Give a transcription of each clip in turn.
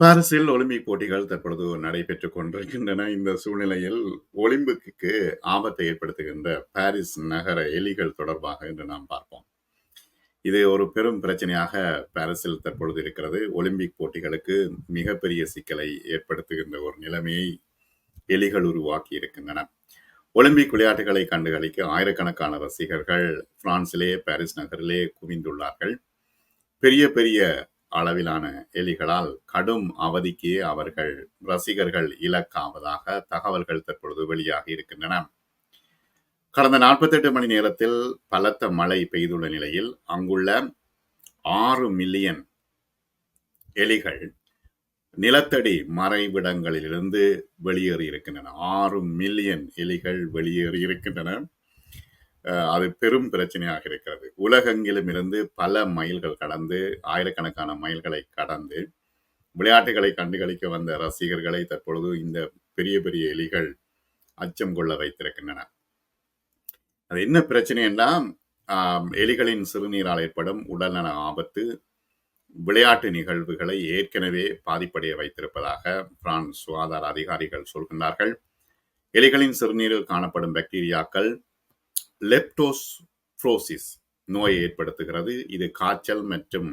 பாரிஸில் ஒலிம்பிக் போட்டிகள் தற்பொழுது நடைபெற்றுக் கொண்டிருக்கின்றன. இந்த சூழ்நிலையில் ஒலிம்பிக்குக்கு ஆபத்தை ஏற்படுத்துகின்ற பாரிஸ் நகர எலிகள் தொடர்பாக இன்று நாம் பார்ப்போம். இது ஒரு பெரும் பிரச்சனையாக பாரிஸில் தற்பொழுது இருக்கிறது. ஒலிம்பிக் போட்டிகளுக்கு மிகப்பெரிய சிக்கலை ஏற்படுத்துகின்ற ஒரு நிலைமையை எலிகள் உருவாக்கி இருக்கின்றன. ஒலிம்பிக் விளையாட்டுகளை கண்டுகளிக்க ஆயிரக்கணக்கான ரசிகர்கள் பிரான்சிலே பாரிஸ் நகரிலே குவிந்துள்ளார்கள். பெரிய பெரிய அளவிலான எலிகளால் கடும் அவதிக்கு அவர்கள் ரசிகர்கள் இலக்காவதாக தகவல்கள் தற்பொழுது வெளியாகி இருக்கின்றன. கடந்த நாற்பத்தெட்டு மணி நேரத்தில் பலத்த மழை பெய்துள்ள நிலையில் அங்குள்ள ஆறு மில்லியன் எலிகள் நிலத்தடி மறைவிடங்களிலிருந்து வெளியேறி இருக்கின்றன. ஆறு மில்லியன் எலிகள் வெளியேறி இருக்கின்றன. அது பெரும் பிரச்சனையாக இருக்கிறது. உலகெங்கிலும் இருந்து பல மைல்கள் கடந்து ஆயிரக்கணக்கான மைல்களை கடந்து விளையாட்டுகளை கண்டுகளிக்க வந்த ரசிகர்களை தற்பொழுது இந்த பெரிய பெரிய எலிகள் அச்சம் கொள்ள வைத்திருக்கின்றன. அது என்ன பிரச்சனை என்றால் எலிகளின் சிறுநீரால் ஏற்படும் உடல்நல ஆபத்து விளையாட்டு நிகழ்வுகளை ஏற்கனவே பாதிப்படைய வைத்திருப்பதாக பிரான்ஸ் சுகாதார அதிகாரிகள் சொல்கின்றார்கள். எலிகளின் சிறுநீரில் காணப்படும் பாக்டீரியாக்கள் லெப்டோஸ்ப்ரோசிஸ் நோயை ஏற்படுத்துகிறது. இது காய்ச்சல் மற்றும்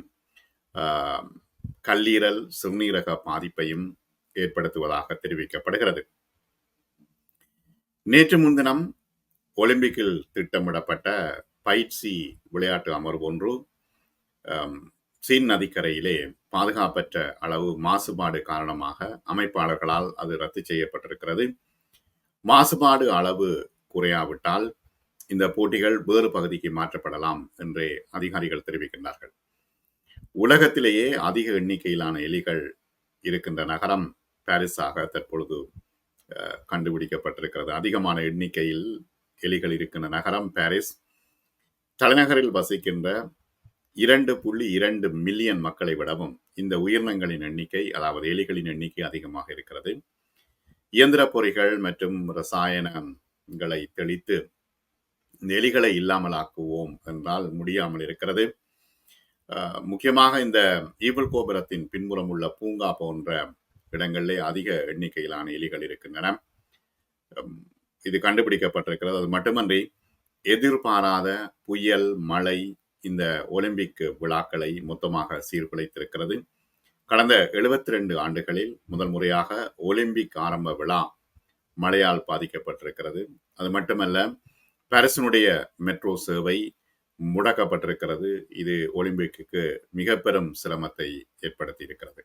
கல்லீரல் சிறுநீரக பாதிப்பையும் ஏற்படுத்துவதாக தெரிவிக்கப்படுகிறது. நேற்று முன்தினம் ஒலிம்பிக்கில் திட்டமிடப்பட்ட பயிற்சி விளையாட்டு அமர்வு ஒன்று சீன் நதிக்கரையிலே பாதுகாப்பற்ற அளவு மாசுபாடு காரணமாக அமைப்பாளர்களால் அது ரத்து செய்யப்பட்டிருக்கிறது. மாசுபாடு அளவு குறையாவிட்டால் இந்த போட்டிகள் வேறு பகுதிக்கு மாற்றப்படலாம் என்றே அதிகாரிகள் தெரிவிக்கின்றார்கள். உலகத்திலேயே அதிக எண்ணிக்கையிலான எலிகள் இருக்கின்ற நகரம் பாரிஸாக தற்பொழுது கண்டுபிடிக்கப்பட்டிருக்கிறது. அதிகமான எண்ணிக்கையில் எலிகள் இருக்கின்ற நகரம் பாரிஸ். தலைநகரில் வசிக்கின்ற இரண்டு புள்ளி இரண்டு மில்லியன் மக்களை விடவும் இந்த உயிரினங்களின் எண்ணிக்கை அதாவது எலிகளின் எண்ணிக்கை அதிகமாக இருக்கிறது. இயந்திர பொறிகள் மற்றும் ரசாயனங்களை தெளித்து எலிகளை இல்லாமல் ஆக்குவோம் என்றால் முடியாமல் இருக்கிறது. முக்கியமாக இந்த ஈவல் கோபுரத்தின் பின்புறம் உள்ள பூங்கா போன்ற இடங்களிலே அதிக எண்ணிக்கையிலான எலிகள் இருக்கின்றன. இது கண்டுபிடிக்கப்பட்டிருக்கிறது. அது மட்டுமன்றி எதிர்பாராத புயல் மழை இந்த ஒலிம்பிக் விழாக்களை மொத்தமாக சீர்குலைத்திருக்கிறது. கடந்த எழுபத்தி ரெண்டு ஆண்டுகளில் முதல் முறையாக ஒலிம்பிக் ஆரம்ப விழா மழையால் பாதிக்கப்பட்டிருக்கிறது. அது மட்டுமல்ல பாரிஸினுடைய மெட்ரோ சேவை முடக்கப்பட்டிருக்கிறது. இது ஒலிம்பிக்கு மிக பெரும் சிரமத்தை ஏற்படுத்தி இருக்கிறது